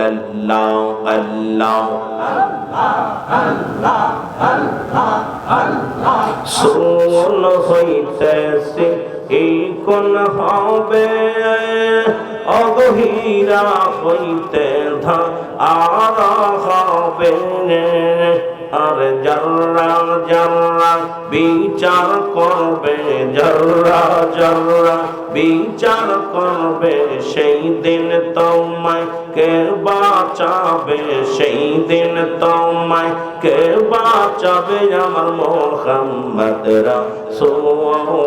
আল্লাহ আল্লাহ শোন হইতেছে এই কোন হবে অগহীরা হইতে আর হবে আর জর্রা জর্রা বিচার করবে জর্রা জর্রা বিচার করবে। সেই দিন তোমায় কে বাঁচাবে? সেই দিন তোমায় কে বাঁচাবে? আমার মোহাম্মদ রাসূলকে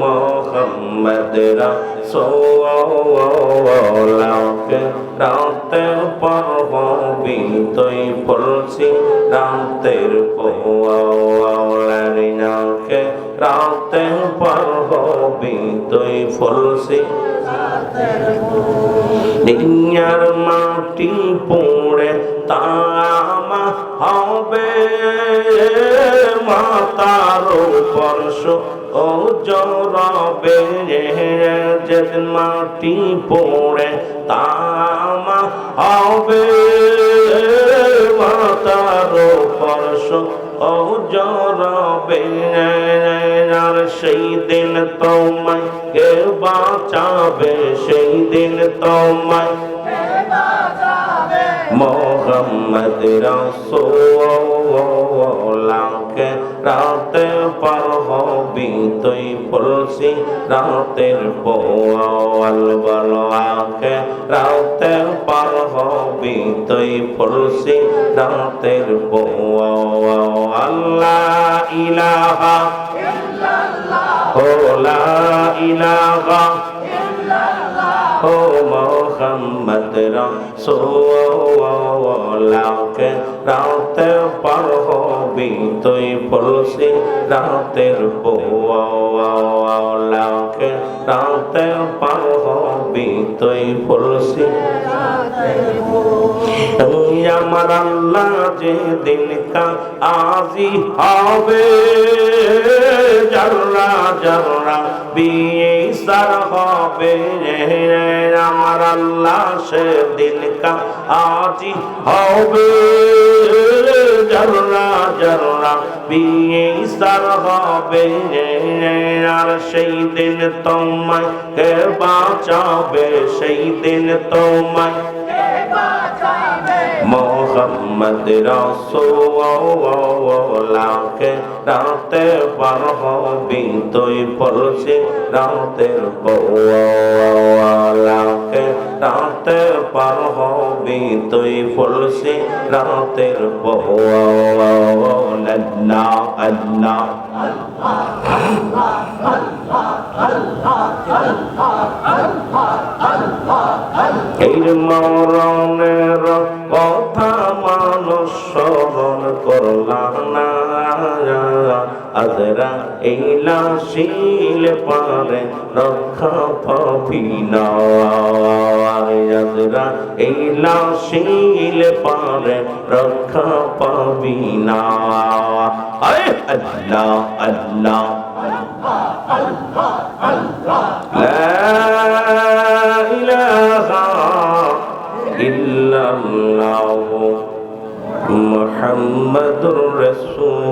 মোহাম্মদ রাসূলকে রাতে পর হবি তুই ফুলসি রাতের পৌলারিনাকে রাতে পর হবি তুই ফুলসি নিয়ার মাটি পড়ে তামা হবে মাতার পরশ ও জরবে যেদ মাটি পড়ে তামা হবে। মাতার পরশ ও জরবে আর সেই দিন তোমায় কে বাঁচাবে? সেই দিন তোমায় মোহাম্মদ রসোলাকে রাতে পার হবি তুই ফুলসি রাতের পোয়াল বলাকে রাতে পার হবি তুই ফুলসি রাতের আল্লাহ ইলাহা লা ইলাহা রাসূলকে রাতে পার হবি তুই ফুলসি রাতের পোয়ালাকে রাতে পার হবি তুই ফুলসি আমার আল্লাহ যে দিন কা আজি হবে। জর্রা বিয়ে সার হবে আমার আল্লাহ সে দিন কা আজি হবে। জর্রা বিয়ে সার হবে আর সেই দিন তোমায় কে বাঁচাবে? সেই দিন তোমায় মোহাম্মদ রসোলাকে রাতে পার হবি তুই পলসি রাতের পৌলাকে রাতে পার হবি তুই পলসি রাতের পৌলা আল্লাহ এই মরণের কথা আজরা এইলা শিল পারে রক্ষা পাবি না আজরা এইলা শিল পারে রক্ষা পাবি না আয় আল্লাহ আল্লাহ। محمد رسول